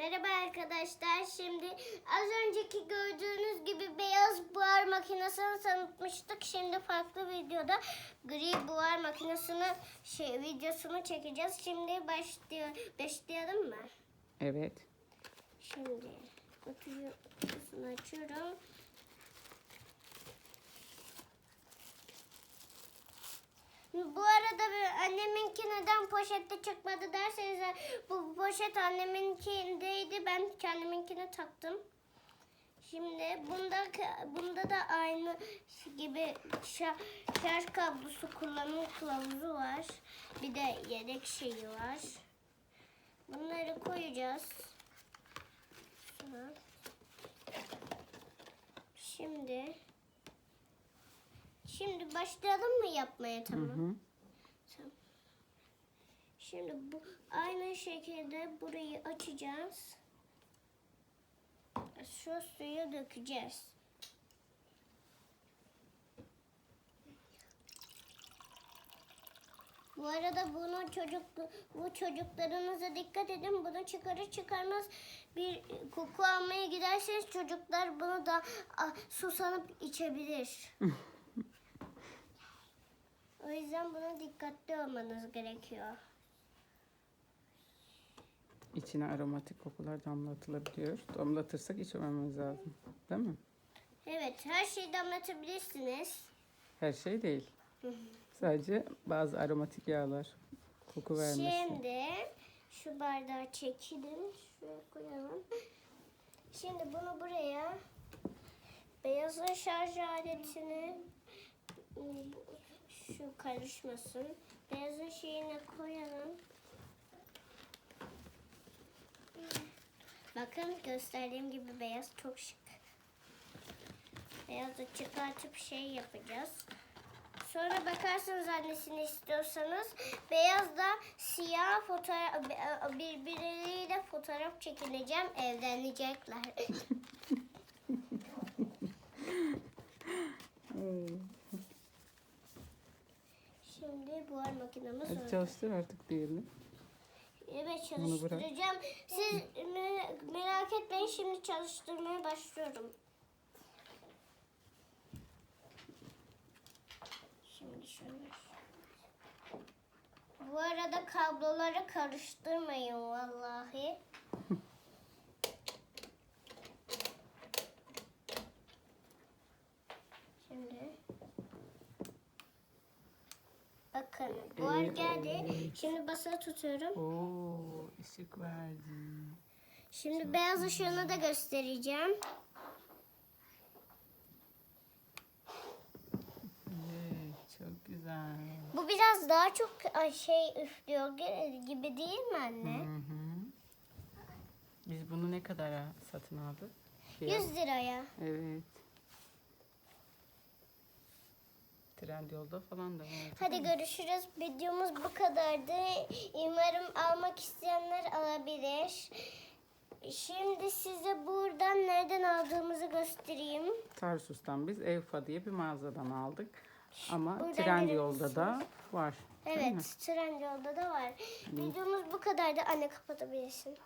Merhaba arkadaşlar. Şimdi az önceki gördüğünüz gibi beyaz buhar makinesini tanıtmıştık. Şimdi farklı videoda gri buhar makinesini şey videosunu çekeceğiz. Şimdi başlıyor. Başlayalım mı? Evet. Şimdi kutusunu açıyorum. Bu arada anneminki neden poşette çıkmadı derseniz bu poşet anneminkindeydi. Ben kendiminkine taktım. Şimdi bunda bunda da aynı gibi şa- şarj kablosu kullanım kılavuzu var. Bir de yedek şeyi var. Bunları koyacağız. Şimdi Şimdi başlayalım mı yapmaya Hı tamam? hı. Tamam. Şimdi bu aynı şekilde burayı açacağız. Şu suyu dökeceğiz. Bu arada bunu çocuk bu çocuklarınıza dikkat edin. Bunu çıkarır çıkarmaz bir koku almaya giderseniz çocuklar bunu da susanıp içebilir. O yüzden buna dikkatli olmanız gerekiyor. İçine aromatik kokular damlatılabiliyor. Damlatırsak içememiz lazım. Değil mi? Evet, her şeyi damlatabilirsiniz. Her şey değil. Sadece bazı aromatik yağlar koku vermesi. Şimdi şu bardağı çekelim. Şuraya koyalım. Şimdi bunu buraya beyazın şarj aletini şu karışmasın. Beyazın şeyine koyalım. Bakın gösterdiğim gibi beyaz çok şık. Beyazı çıkartıp şey yapacağız. Sonra bakarsınız annesini istiyorsanız beyaz da siyah fotoğraf birbirleriyle fotoğraf çekileceğim evlenecekler. Hmm. Şimdi makinemiz Hadi çalıştır artık diyelim. Evet Bunu bırak. çalıştıracağım. Siz me- merak etmeyin şimdi çalıştırmaya başlıyorum. Şimdi şöyle. Bu arada kabloları karıştırmayın vallahi. Şimdi Bakın buhar geldi. Şimdi basılı tutuyorum. Oo, ışık verdi. Şimdi beyaz ışığını da göstereceğim. Evet, çok güzel. Bu biraz daha çok ay, şey üflüyor gi- gibi değil mi anne? Hı hı. Biz bunu ne kadara satın aldık? 100 liraya. Evet. Trendyol'da falan da var. Hadi görüşürüz. Videomuz bu kadardı. Umarım almak isteyenler alabilir. Şimdi size buradan nereden aldığımızı göstereyim. Tarsus'tan biz Evfa diye bir mağazadan aldık. Ama Buradan Trendyol'da da var. Evet, Trendyol'da da var. Videomuz bu kadardı. Anne kapatabilirsin.